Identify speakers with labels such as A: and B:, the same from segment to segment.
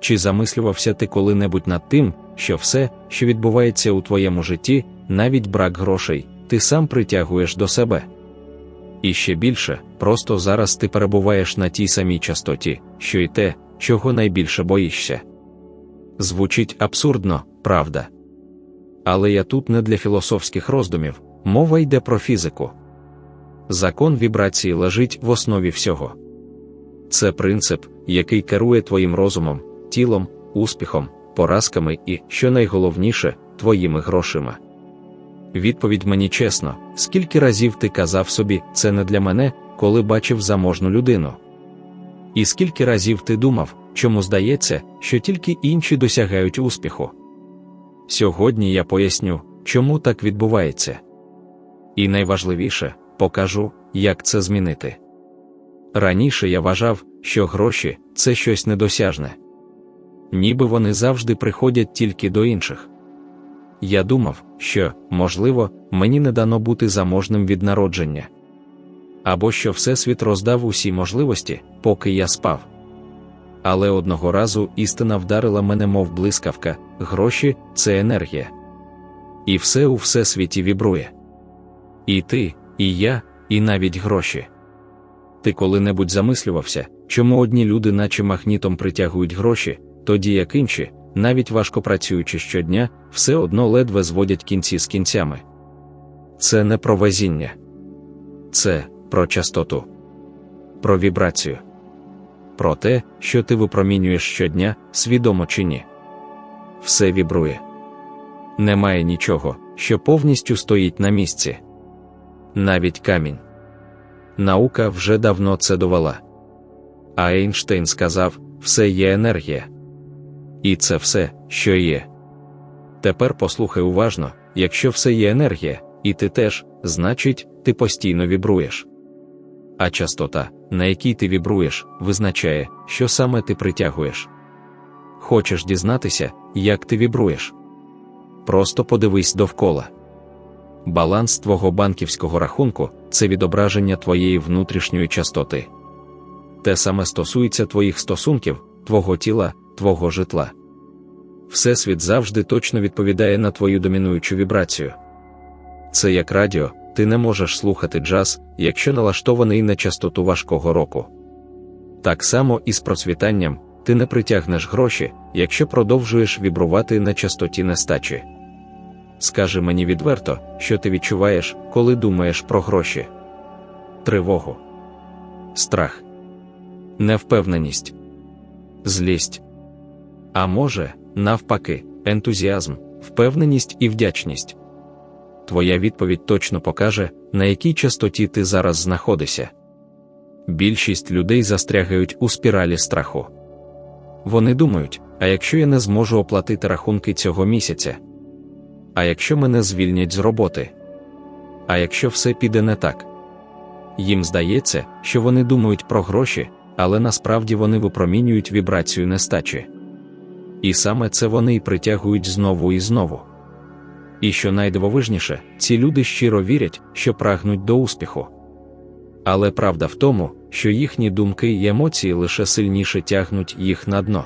A: чи замислювався ти коли-небудь над тим, що все, що відбувається у твоєму житті, навіть брак грошей, ти сам притягуєш до себе. І ще більше, просто зараз ти перебуваєш на тій самій частоті, що й те, чого найбільше боїшся. Звучить абсурдно, правда. Але я тут не для філософських роздумів, мова йде про фізику. Закон вібрації лежить в основі всього. Це принцип, який керує твоїм розумом, тілом, успіхом, поразками і, що найголовніше, твоїми грошима. Відповідь мені чесно, скільки разів ти казав собі, це не для мене, коли бачив заможну людину. І скільки разів ти думав, чому здається, що тільки інші досягають успіху. Сьогодні я поясню, чому так відбувається. І найважливіше, покажу, як це змінити. Раніше я вважав, що гроші це щось недосяжне. Ніби вони завжди приходять тільки до інших. Я думав, що, можливо, мені не дано бути заможним від народження. Або що Всесвіт роздав усі можливості, поки я спав. Але одного разу істина вдарила мене, мов блискавка, гроші це енергія. І все у всесвіті вібрує. І ти, і я, і навіть гроші. Ти коли-небудь замислювався, чому одні люди, наче магнітом притягують гроші, тоді як інші, навіть важко працюючи щодня, все одно ледве зводять кінці з кінцями. Це не про везіння, це про частоту, про вібрацію, про те, що ти випромінюєш щодня, свідомо чи ні. Все вібрує. Немає нічого, що повністю стоїть на місці. Навіть камінь. Наука вже давно це довела. А Ейнштейн сказав: все є енергія. І це все, що є. Тепер послухай уважно: якщо все є енергія, і ти теж, значить, ти постійно вібруєш. А частота, на якій ти вібруєш, визначає, що саме ти притягуєш. Хочеш дізнатися, як ти вібруєш? Просто подивись довкола. Баланс твого банківського рахунку це відображення твоєї внутрішньої частоти. Те саме стосується твоїх стосунків, твого тіла, твого житла. Всесвіт завжди точно відповідає на твою домінуючу вібрацію. Це як радіо, ти не можеш слухати джаз, якщо налаштований на частоту важкого року. Так само і з процвітанням ти не притягнеш гроші, якщо продовжуєш вібрувати на частоті нестачі. Скажи мені відверто, що ти відчуваєш, коли думаєш про гроші, тривогу, страх, невпевненість, злість. А може, навпаки, ентузіазм, впевненість і вдячність. Твоя відповідь точно покаже, на якій частоті ти зараз знаходишся. Більшість людей застрягають у спіралі страху. Вони думають: а якщо я не зможу оплатити рахунки цього місяця? А якщо мене звільнять з роботи? А якщо все піде не так? Їм здається, що вони думають про гроші, але насправді вони випромінюють вібрацію нестачі. І саме це вони й притягують знову і знову. І що найдивовижніше, ці люди щиро вірять, що прагнуть до успіху. Але правда в тому, що їхні думки й емоції лише сильніше тягнуть їх на дно.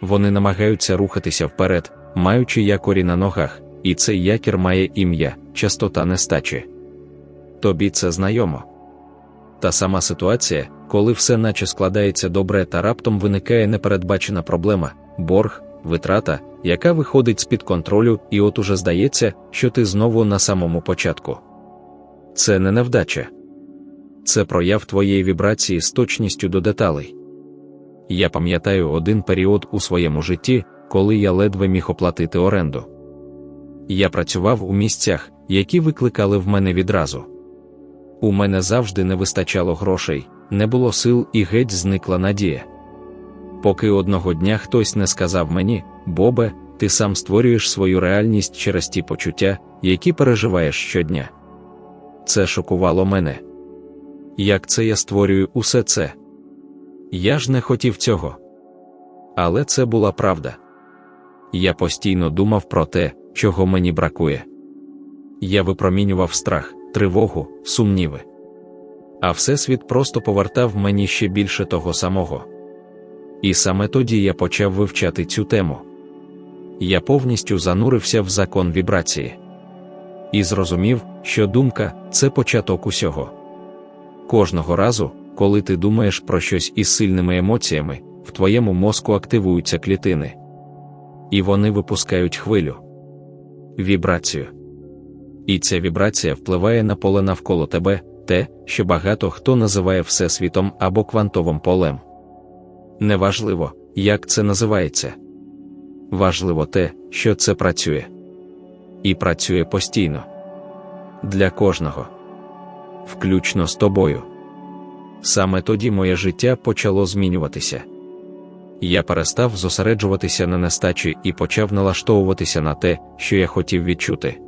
A: Вони намагаються рухатися вперед, маючи якорі на ногах, і цей якір має ім'я, частота нестачі. Тобі це знайомо. Та сама ситуація, коли все наче складається добре, та раптом виникає непередбачена проблема, борг, витрата, яка виходить з-під контролю, і от уже здається, що ти знову на самому початку. Це не невдача. Це прояв твоєї вібрації з точністю до деталей. Я пам'ятаю один період у своєму житті, коли я ледве міг оплатити оренду. Я працював у місцях, які викликали в мене відразу. У мене завжди не вистачало грошей, не було сил і геть зникла надія. Поки одного дня хтось не сказав мені, Бобе, ти сам створюєш свою реальність через ті почуття, які переживаєш щодня. Це шокувало мене. Як це я створюю усе це? Я ж не хотів цього. Але це була правда. Я постійно думав про те, чого мені бракує. Я випромінював страх, тривогу, сумніви. А Всесвіт просто повертав мені ще більше того самого. І саме тоді я почав вивчати цю тему. Я повністю занурився в закон вібрації і зрозумів, що думка це початок усього. Кожного разу, коли ти думаєш про щось із сильними емоціями, в твоєму мозку активуються клітини, і вони випускають хвилю, вібрацію. І ця вібрація впливає на поле навколо тебе, те, що багато хто називає Всесвітом або квантовим полем. Неважливо, як це називається. Важливо те, що це працює. І працює постійно. Для кожного. Включно з тобою. Саме тоді моє життя почало змінюватися. Я перестав зосереджуватися на нестачі і почав налаштовуватися на те, що я хотів відчути.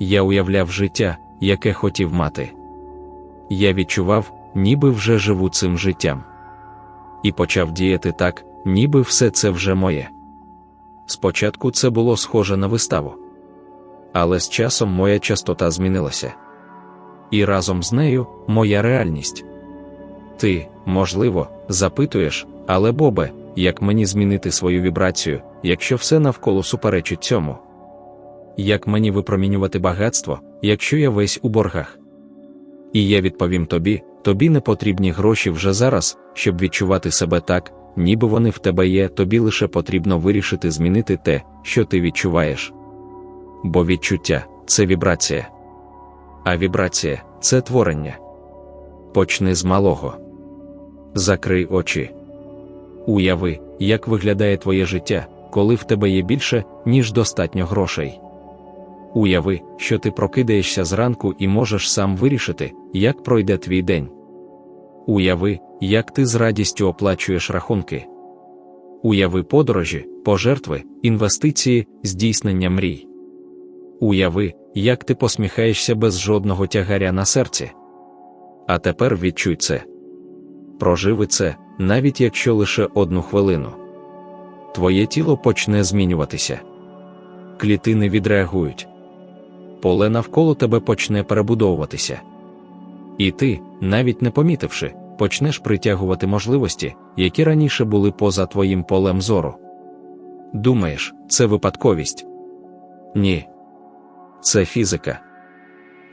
A: Я уявляв життя, яке хотів мати. Я відчував, ніби вже живу цим життям. І почав діяти так, ніби все це вже моє. Спочатку це було схоже на виставу. Але з часом моя частота змінилася. І разом з нею моя реальність. Ти, можливо, запитуєш, але Бобе, як мені змінити свою вібрацію, якщо все навколо суперечить цьому? Як мені випромінювати багатство, якщо я весь у боргах? І я відповім тобі: тобі не потрібні гроші вже зараз, щоб відчувати себе так, ніби вони в тебе є, тобі лише потрібно вирішити змінити те, що ти відчуваєш. Бо відчуття це вібрація. А вібрація це творення. Почни з малого. Закрий очі. Уяви, як виглядає твоє життя, коли в тебе є більше, ніж достатньо грошей. Уяви, що ти прокидаєшся зранку і можеш сам вирішити, як пройде твій день. Уяви, як ти з радістю оплачуєш рахунки. Уяви подорожі, пожертви, інвестиції, здійснення мрій. Уяви, як ти посміхаєшся без жодного тягаря на серці. А тепер відчуй це. Проживи це, навіть якщо лише одну хвилину. Твоє тіло почне змінюватися. Клітини відреагують. Поле навколо тебе почне перебудовуватися. І ти, навіть не помітивши, почнеш притягувати можливості, які раніше були поза твоїм полем зору. Думаєш, це випадковість? Ні. Це фізика.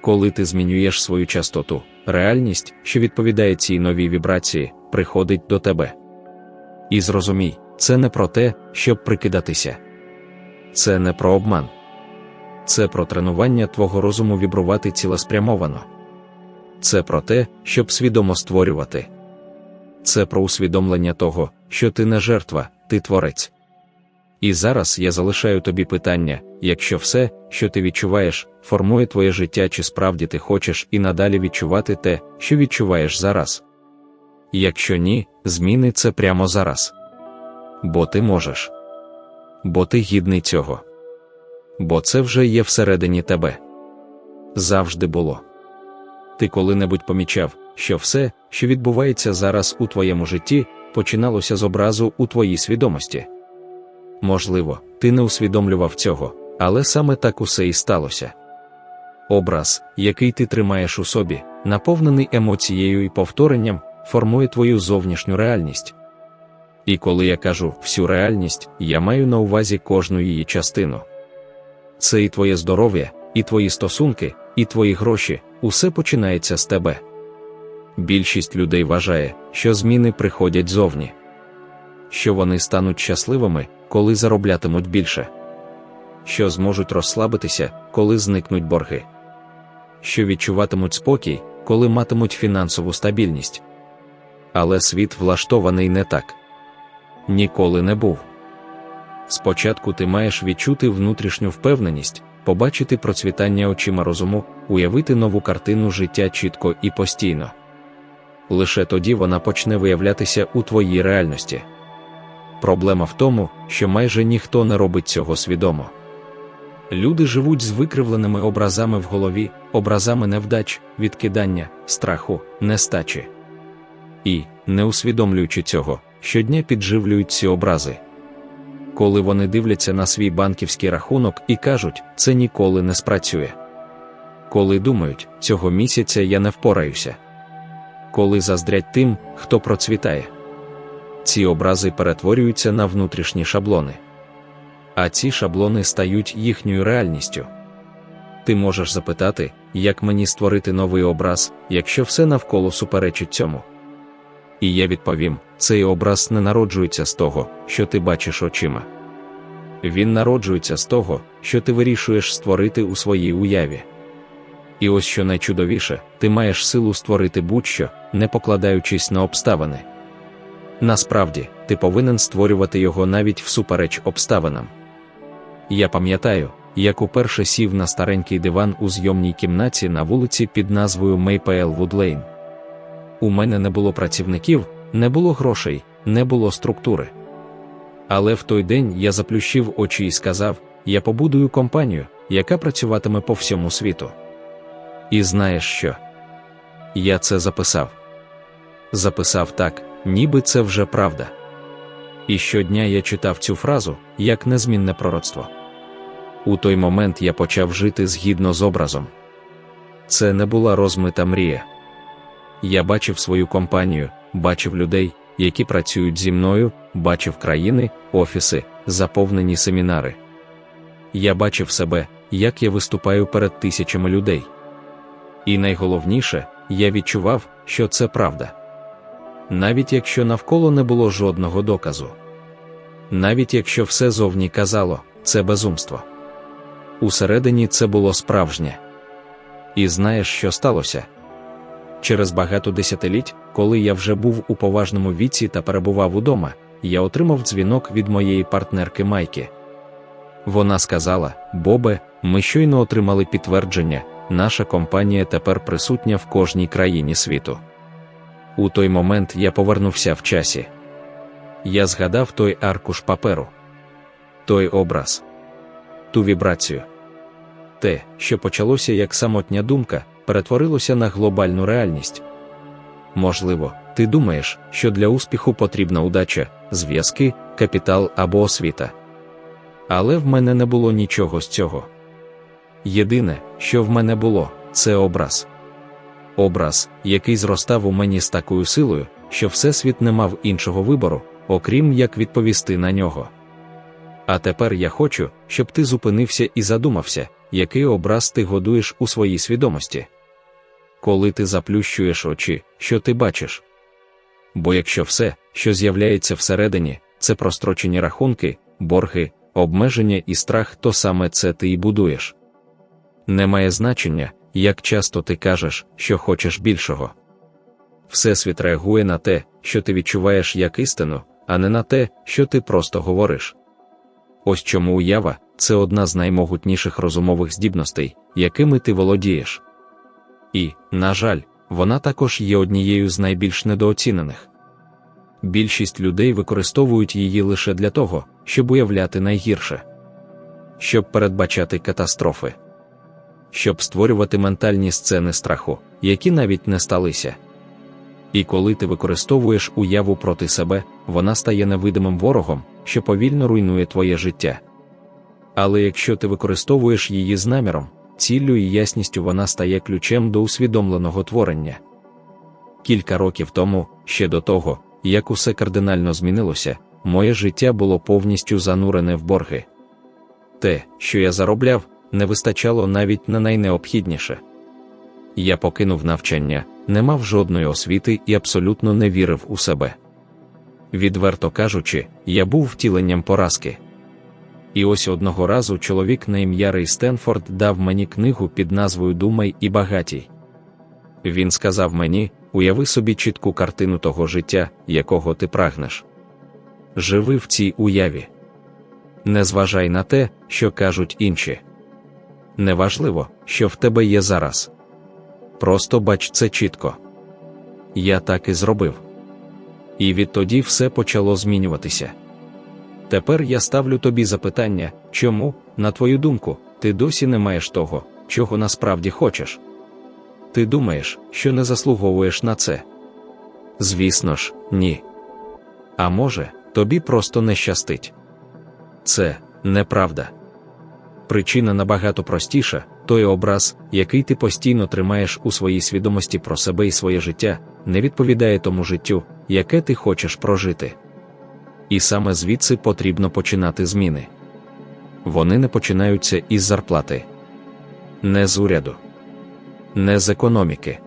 A: Коли ти змінюєш свою частоту, реальність, що відповідає цій новій вібрації, приходить до тебе. І зрозумій, це не про те, щоб прикидатися. Це не про обман. Це про тренування твого розуму вібрувати цілеспрямовано. Це про те, щоб свідомо створювати. Це про усвідомлення того, що ти не жертва, ти творець. І зараз я залишаю тобі питання: якщо все, що ти відчуваєш, формує твоє життя, чи справді ти хочеш і надалі відчувати те, що відчуваєш зараз. Якщо ні, зміни це прямо зараз. Бо ти можеш. Бо ти гідний цього. Бо це вже є всередині тебе. Завжди було. Ти коли-небудь помічав, що все, що відбувається зараз у твоєму житті, починалося з образу у твоїй свідомості. Можливо, ти не усвідомлював цього, але саме так усе і сталося. Образ, який ти тримаєш у собі, наповнений емоцією і повторенням, формує твою зовнішню реальність. І коли я кажу всю реальність, я маю на увазі кожну її частину. Це і твоє здоров'я, і твої стосунки, і твої гроші, усе починається з тебе. Більшість людей вважає, що зміни приходять зовні, що вони стануть щасливими, коли зароблятимуть більше, що зможуть розслабитися, коли зникнуть борги, що відчуватимуть спокій, коли матимуть фінансову стабільність. Але світ влаштований не так ніколи не був. Спочатку ти маєш відчути внутрішню впевненість, побачити процвітання очима розуму, уявити нову картину життя чітко і постійно. Лише тоді вона почне виявлятися у твоїй реальності. Проблема в тому, що майже ніхто не робить цього свідомо. Люди живуть з викривленими образами в голові, образами невдач, відкидання, страху, нестачі. І, не усвідомлюючи цього, щодня підживлюють ці образи. Коли вони дивляться на свій банківський рахунок і кажуть, це ніколи не спрацює. Коли думають, цього місяця я не впораюся. Коли заздрять тим, хто процвітає. ці образи перетворюються на внутрішні шаблони. А ці шаблони стають їхньою реальністю. Ти можеш запитати, як мені створити новий образ, якщо все навколо суперечить цьому. І я відповім: цей образ не народжується з того, що ти бачиш очима. Він народжується з того, що ти вирішуєш створити у своїй уяві. І ось що найчудовіше, ти маєш силу створити будь-що, не покладаючись на обставини. Насправді, ти повинен створювати його навіть всупереч обставинам. Я пам'ятаю, як уперше сів на старенький диван у зйомній кімнаті на вулиці під назвою Мейпеел Вудлейн. У мене не було працівників, не було грошей, не було структури. Але в той день я заплющив очі і сказав: я побудую компанію, яка працюватиме по всьому світу. І знаєш що? Я це записав. Записав так, ніби це вже правда. І щодня я читав цю фразу як незмінне пророцтво. У той момент я почав жити згідно з образом. Це не була розмита мрія. Я бачив свою компанію, бачив людей, які працюють зі мною, бачив країни, офіси, заповнені семінари. Я бачив себе, як я виступаю перед тисячами людей. І найголовніше, я відчував, що це правда. Навіть якщо навколо не було жодного доказу. Навіть якщо все зовні казало, це безумство. Усередині це було справжнє. І знаєш, що сталося? Через багато десятиліть, коли я вже був у поважному віці та перебував удома, я отримав дзвінок від моєї партнерки Майки. Вона сказала: Бобе, ми щойно отримали підтвердження, наша компанія тепер присутня в кожній країні світу. У той момент я повернувся в часі. Я згадав той аркуш паперу, той образ, ту вібрацію. Те, що почалося як самотня думка, перетворилося на глобальну реальність. Можливо, ти думаєш, що для успіху потрібна удача, зв'язки, капітал або освіта. Але в мене не було нічого з цього. Єдине, що в мене було, це образ. Образ, який зростав у мені з такою силою, що Всесвіт не мав іншого вибору, окрім як відповісти на нього. А тепер я хочу, щоб ти зупинився і задумався, який образ ти годуєш у своїй свідомості. Коли ти заплющуєш очі, що ти бачиш. Бо якщо все, що з'являється всередині, це прострочені рахунки, борги, обмеження і страх, то саме це ти і будуєш. Немає значення, як часто ти кажеш, що хочеш більшого. Всесвіт реагує на те, що ти відчуваєш як істину, а не на те, що ти просто говориш. Ось чому уява це одна з наймогутніших розумових здібностей, якими ти володієш. І, на жаль, вона також є однією з найбільш недооцінених. Більшість людей використовують її лише для того, щоб уявляти найгірше, щоб передбачати катастрофи, щоб створювати ментальні сцени страху, які навіть не сталися. І коли ти використовуєш уяву проти себе, вона стає невидимим ворогом, що повільно руйнує твоє життя. Але якщо ти використовуєш її з наміром, ціллю і ясністю вона стає ключем до усвідомленого творення. Кілька років тому, ще до того, як усе кардинально змінилося, моє життя було повністю занурене в борги. Те, що я заробляв, не вистачало навіть на найнеобхідніше. Я покинув навчання, не мав жодної освіти і абсолютно не вірив у себе. Відверто кажучи, я був втіленням поразки. І ось одного разу чоловік на ім'я Рей Стенфорд дав мені книгу під назвою Думай і багатій. Він сказав мені: уяви собі чітку картину того життя, якого ти прагнеш. Живи в цій уяві. Не зважай на те, що кажуть інші. Неважливо, що в тебе є зараз. Просто бач це чітко. Я так і зробив. І відтоді все почало змінюватися. Тепер я ставлю тобі запитання, чому, на твою думку, ти досі не маєш того, чого насправді хочеш. Ти думаєш, що не заслуговуєш на це? Звісно ж, ні. А може, тобі просто не щастить. Це неправда. Причина набагато простіша той образ, який ти постійно тримаєш у своїй свідомості про себе і своє життя, не відповідає тому життю, яке ти хочеш прожити. І саме звідси потрібно починати зміни. Вони не починаються із зарплати, не з уряду, не з економіки,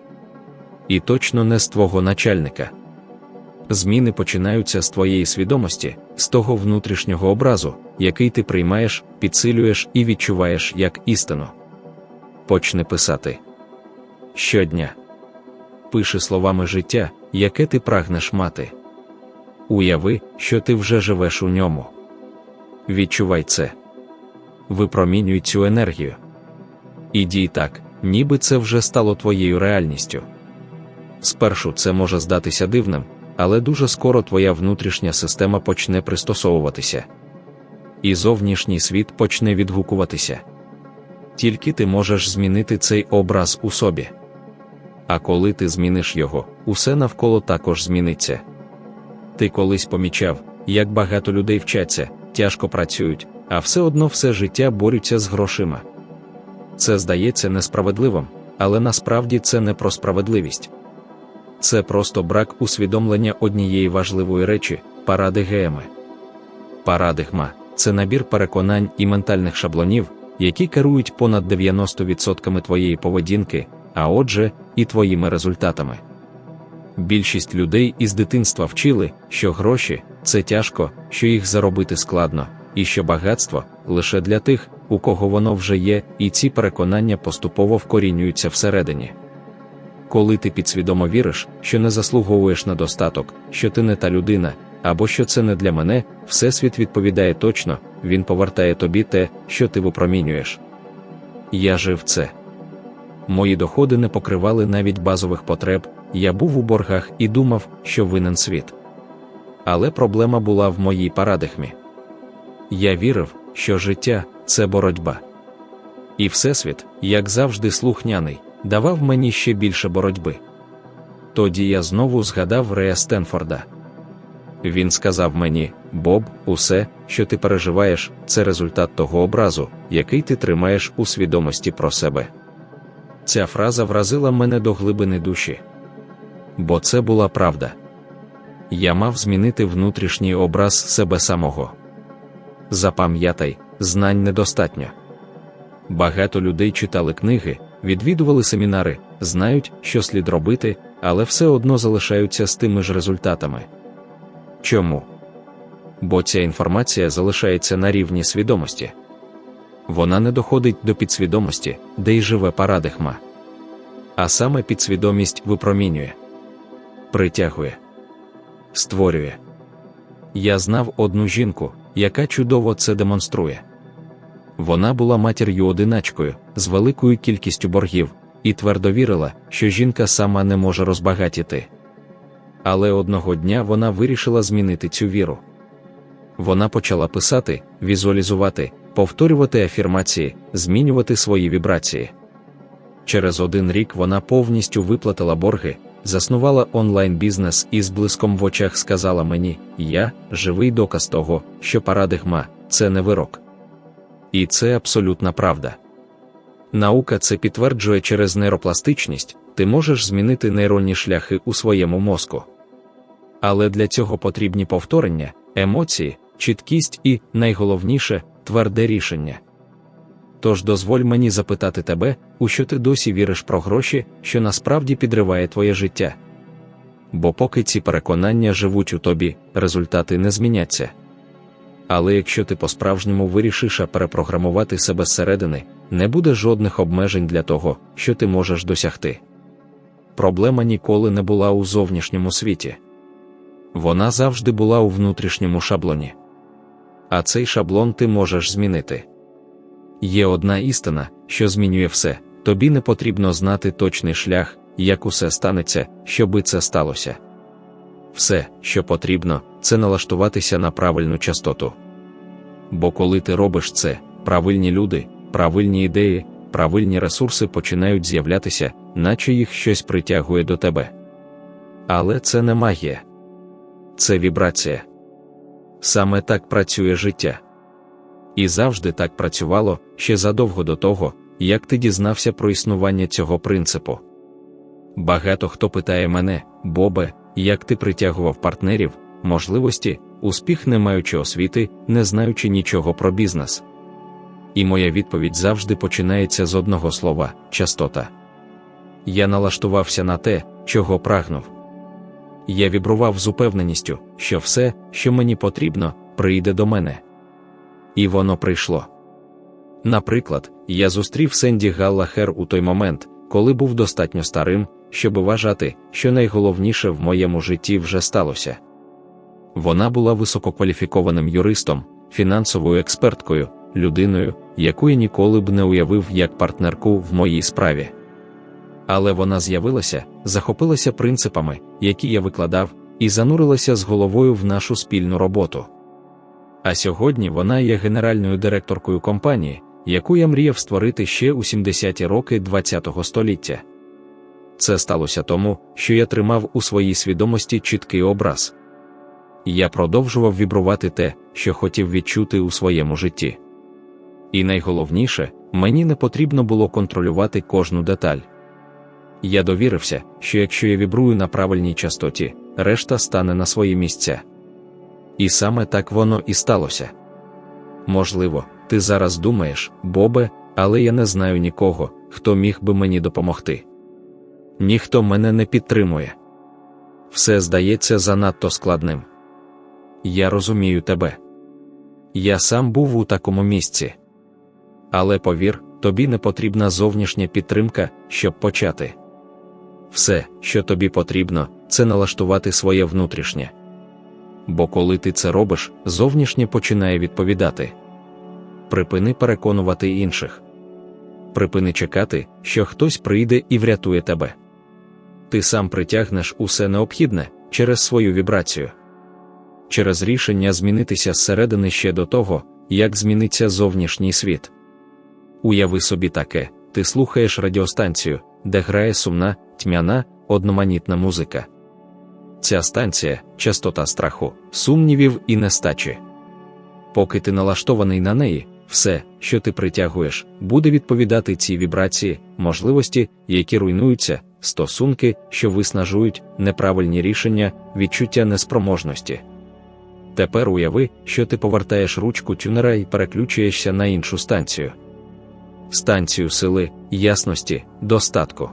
A: і точно не з твого начальника. Зміни починаються з твоєї свідомості, з того внутрішнього образу, який ти приймаєш, підсилюєш і відчуваєш як істину. Почни писати щодня. Пиши словами життя, яке ти прагнеш мати. Уяви, що ти вже живеш у ньому. Відчувай це. Випромінюй цю енергію. І дій так, ніби це вже стало твоєю реальністю. Спершу це може здатися дивним, але дуже скоро твоя внутрішня система почне пристосовуватися. І зовнішній світ почне відгукуватися. Тільки ти можеш змінити цей образ у собі. А коли ти зміниш його, усе навколо також зміниться. Ти колись помічав, як багато людей вчаться, тяжко працюють, а все одно все життя борються з грошима. Це здається несправедливим, але насправді це не про справедливість. Це просто брак усвідомлення однієї важливої речі парадигеми. Парадигма це набір переконань і ментальних шаблонів, які керують понад 90% твоєї поведінки, а отже, і твоїми результатами. Більшість людей із дитинства вчили, що гроші це тяжко, що їх заробити складно, і що багатство лише для тих, у кого воно вже є, і ці переконання поступово вкорінюються всередині. Коли ти підсвідомо віриш, що не заслуговуєш на достаток, що ти не та людина, або що це не для мене, Всесвіт відповідає точно, він повертає тобі те, що ти випромінюєш. Я жив це. Мої доходи не покривали навіть базових потреб, я був у боргах і думав, що винен світ. Але проблема була в моїй парадихмі. Я вірив, що життя це боротьба. І Всесвіт, як завжди, слухняний, давав мені ще більше боротьби. Тоді я знову згадав Рея Стенфорда. Він сказав мені: Боб, усе, що ти переживаєш, це результат того образу, який ти тримаєш у свідомості про себе. Ця фраза вразила мене до глибини душі. Бо це була правда. Я мав змінити внутрішній образ себе самого. Запам'ятай, знань недостатньо. Багато людей читали книги, відвідували семінари, знають, що слід робити, але все одно залишаються з тими ж результатами. Чому? Бо ця інформація залишається на рівні свідомості. Вона не доходить до підсвідомості, де й живе парадигма. А саме підсвідомість випромінює, притягує, створює. Я знав одну жінку, яка чудово це демонструє. Вона була матір'ю одиначкою з великою кількістю боргів, і твердо вірила, що жінка сама не може розбагатіти. Але одного дня вона вирішила змінити цю віру. Вона почала писати, візуалізувати, повторювати афірмації, змінювати свої вібрації. Через один рік вона повністю виплатила борги, заснувала онлайн-бізнес і з блиском в очах сказала мені: Я живий доказ того, що парадигма це не вирок. І це абсолютна правда. Наука це підтверджує через нейропластичність, ти можеш змінити нейронні шляхи у своєму мозку. Але для цього потрібні повторення, емоції, чіткість і, найголовніше, тверде рішення. Тож дозволь мені запитати тебе, у що ти досі віриш про гроші, що насправді підриває твоє життя. Бо поки ці переконання живуть у тобі, результати не зміняться. Але якщо ти по-справжньому вирішиш перепрограмувати себе зсередини, не буде жодних обмежень для того, що ти можеш досягти. Проблема ніколи не була у зовнішньому світі. Вона завжди була у внутрішньому шаблоні. А цей шаблон ти можеш змінити. Є одна істина, що змінює все, тобі не потрібно знати точний шлях, як усе станеться, щоби це сталося. Все, що потрібно, це налаштуватися на правильну частоту. Бо коли ти робиш це, правильні люди, правильні ідеї, правильні ресурси починають з'являтися, наче їх щось притягує до тебе. Але це не магія, це вібрація. Саме так працює життя. І завжди так працювало ще задовго до того, як ти дізнався про існування цього принципу. Багато хто питає мене, Бобе, як ти притягував партнерів, можливості, успіх не маючи освіти, не знаючи нічого про бізнес. І моя відповідь завжди починається з одного слова частота. Я налаштувався на те, чого прагнув. Я вібрував з упевненістю, що все, що мені потрібно, прийде до мене. І воно прийшло. Наприклад, я зустрів Сенді Галлахер у той момент, коли був достатньо старим, щоб вважати, що найголовніше в моєму житті вже сталося. Вона була висококваліфікованим юристом, фінансовою експерткою, людиною, яку я ніколи б не уявив як партнерку в моїй справі. Але вона з'явилася, захопилася принципами, які я викладав, і занурилася з головою в нашу спільну роботу. А сьогодні вона є генеральною директоркою компанії, яку я мріяв створити ще у 70-ті роки ХХ століття. Це сталося тому, що я тримав у своїй свідомості чіткий образ. Я продовжував вібрувати те, що хотів відчути у своєму житті. І найголовніше, мені не потрібно було контролювати кожну деталь. Я довірився, що якщо я вібрую на правильній частоті, решта стане на свої місця. І саме так воно і сталося. Можливо, ти зараз думаєш, Бобе, але я не знаю нікого, хто міг би мені допомогти. Ніхто мене не підтримує. Все здається занадто складним. Я розумію тебе. Я сам був у такому місці. Але повір, тобі не потрібна зовнішня підтримка, щоб почати. Все, що тобі потрібно, це налаштувати своє внутрішнє. Бо коли ти це робиш, зовнішнє починає відповідати. Припини переконувати інших. Припини чекати, що хтось прийде і врятує тебе. Ти сам притягнеш усе необхідне через свою вібрацію, через рішення змінитися зсередини ще до того, як зміниться зовнішній світ. Уяви собі таке: ти слухаєш радіостанцію, де грає сумна, тьмяна, одноманітна музика. Ця станція частота страху, сумнівів і нестачі. Поки ти налаштований на неї, все, що ти притягуєш, буде відповідати цій вібрації, можливості, які руйнуються, стосунки, що виснажують, неправильні рішення, відчуття неспроможності. Тепер уяви, що ти повертаєш ручку тюнера і переключуєшся на іншу станцію. Станцію сили, ясності, достатку.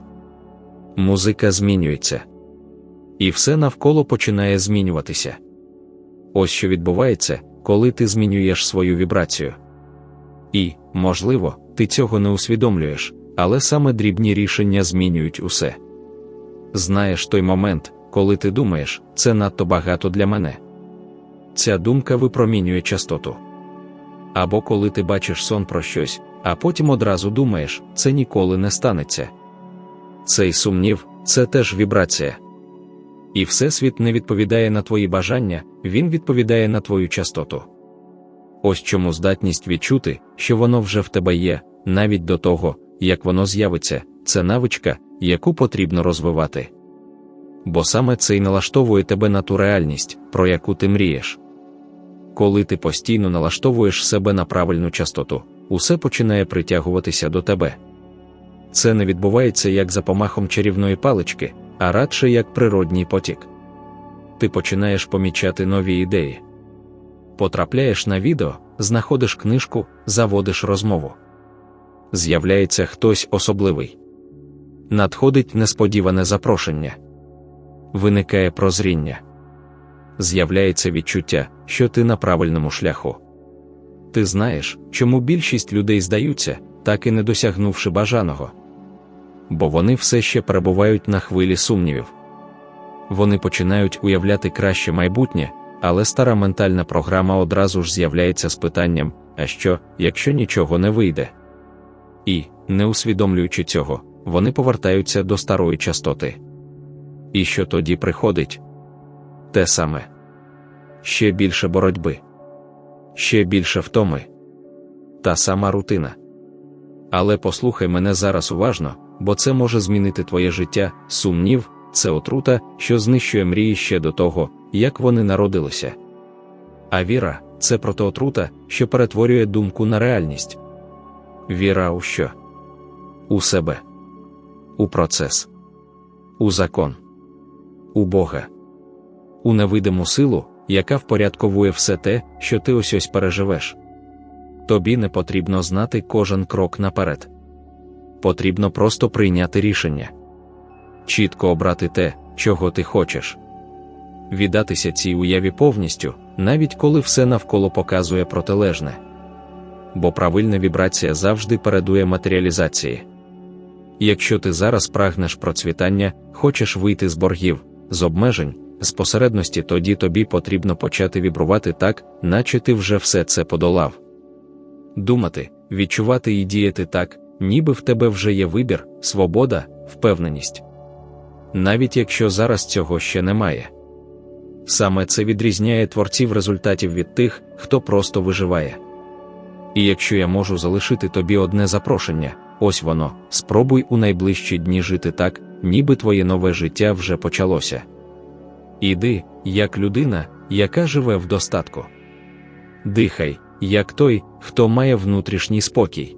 A: Музика змінюється. І все навколо починає змінюватися. Ось що відбувається, коли ти змінюєш свою вібрацію. І, можливо, ти цього не усвідомлюєш, але саме дрібні рішення змінюють усе. Знаєш той момент, коли ти думаєш, це надто багато для мене. Ця думка випромінює частоту. Або коли ти бачиш сон про щось, а потім одразу думаєш, це ніколи не станеться. Цей сумнів це теж вібрація. І Всесвіт не відповідає на твої бажання, він відповідає на твою частоту. Ось чому здатність відчути, що воно вже в тебе є, навіть до того, як воно з'явиться, це навичка, яку потрібно розвивати. Бо саме це й налаштовує тебе на ту реальність, про яку ти мрієш. Коли ти постійно налаштовуєш себе на правильну частоту, усе починає притягуватися до тебе. Це не відбувається як за помахом чарівної палички, а радше як природній потік. Ти починаєш помічати нові ідеї. Потрапляєш на відео, знаходиш книжку, заводиш розмову. З'являється хтось особливий. Надходить несподіване запрошення. Виникає прозріння. З'являється відчуття, що ти на правильному шляху. Ти знаєш, чому більшість людей здаються, так і не досягнувши бажаного. Бо вони все ще перебувають на хвилі сумнівів. Вони починають уявляти краще майбутнє, але стара ментальна програма одразу ж з'являється з питанням: а що, якщо нічого не вийде? І, не усвідомлюючи цього, вони повертаються до старої частоти. І що тоді приходить? Те саме ще більше боротьби, ще більше втоми, та сама рутина. Але послухай мене зараз уважно, бо це може змінити твоє життя, сумнів, це отрута, що знищує мрії ще до того, як вони народилися. А віра це протиотрута, що перетворює думку на реальність. Віра у що? У себе, у процес, у закон, у Бога, у невидиму силу, яка впорядковує все те, що ти ось ось переживеш. Тобі не потрібно знати кожен крок наперед. Потрібно просто прийняти рішення, чітко обрати те, чого ти хочеш, віддатися цій уяві повністю, навіть коли все навколо показує протилежне. Бо правильна вібрація завжди передує матеріалізації. Якщо ти зараз прагнеш процвітання, хочеш вийти з боргів, з обмежень, з посередності, тоді тобі потрібно почати вібрувати так, наче ти вже все це подолав. Думати, відчувати і діяти так, ніби в тебе вже є вибір, свобода, впевненість. Навіть якщо зараз цього ще немає. Саме це відрізняє творців результатів від тих, хто просто виживає. І якщо я можу залишити тобі одне запрошення, ось воно, спробуй у найближчі дні жити так, ніби твоє нове життя вже почалося. Іди, як людина, яка живе в достатку. Дихай, як той, хто має внутрішній спокій.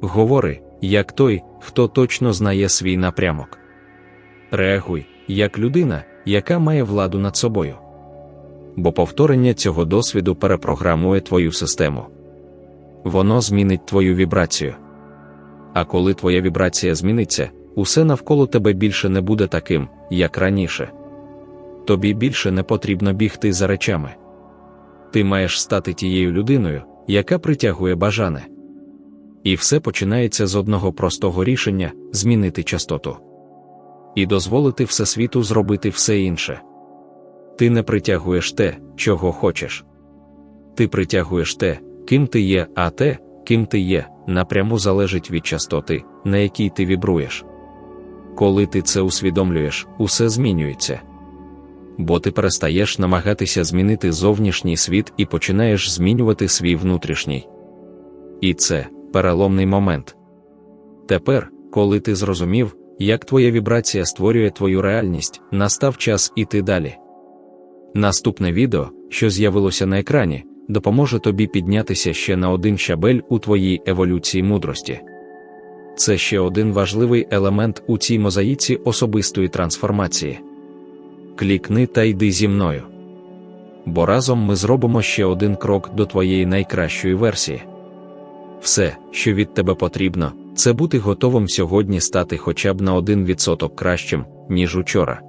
A: Говори, як той, хто точно знає свій напрямок. Реагуй, як людина, яка має владу над собою. Бо повторення цього досвіду перепрограмує твою систему. Воно змінить твою вібрацію. А коли твоя вібрація зміниться, усе навколо тебе більше не буде таким, як раніше. Тобі більше не потрібно бігти за речами. Ти маєш стати тією людиною, яка притягує бажане. І все починається з одного простого рішення змінити частоту. І дозволити Всесвіту зробити все інше. Ти не притягуєш те, чого хочеш. Ти притягуєш те, ким ти є, а те, ким ти є, напряму залежить від частоти, на якій ти вібруєш. Коли ти це усвідомлюєш, усе змінюється. Бо ти перестаєш намагатися змінити зовнішній світ і починаєш змінювати свій внутрішній. І це переломний момент. Тепер, коли ти зрозумів, як твоя вібрація створює твою реальність, настав час іти далі. Наступне відео, що з'явилося на екрані, допоможе тобі піднятися ще на один щабель у твоїй еволюції мудрості. Це ще один важливий елемент у цій мозаїці особистої трансформації. Клікни та йди зі мною. Бо разом ми зробимо ще один крок до твоєї найкращої версії. Все, що від тебе потрібно, це бути готовим сьогодні стати хоча б на 1% кращим, ніж учора.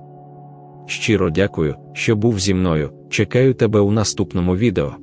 A: Щиро дякую, що був зі мною. Чекаю тебе у наступному відео.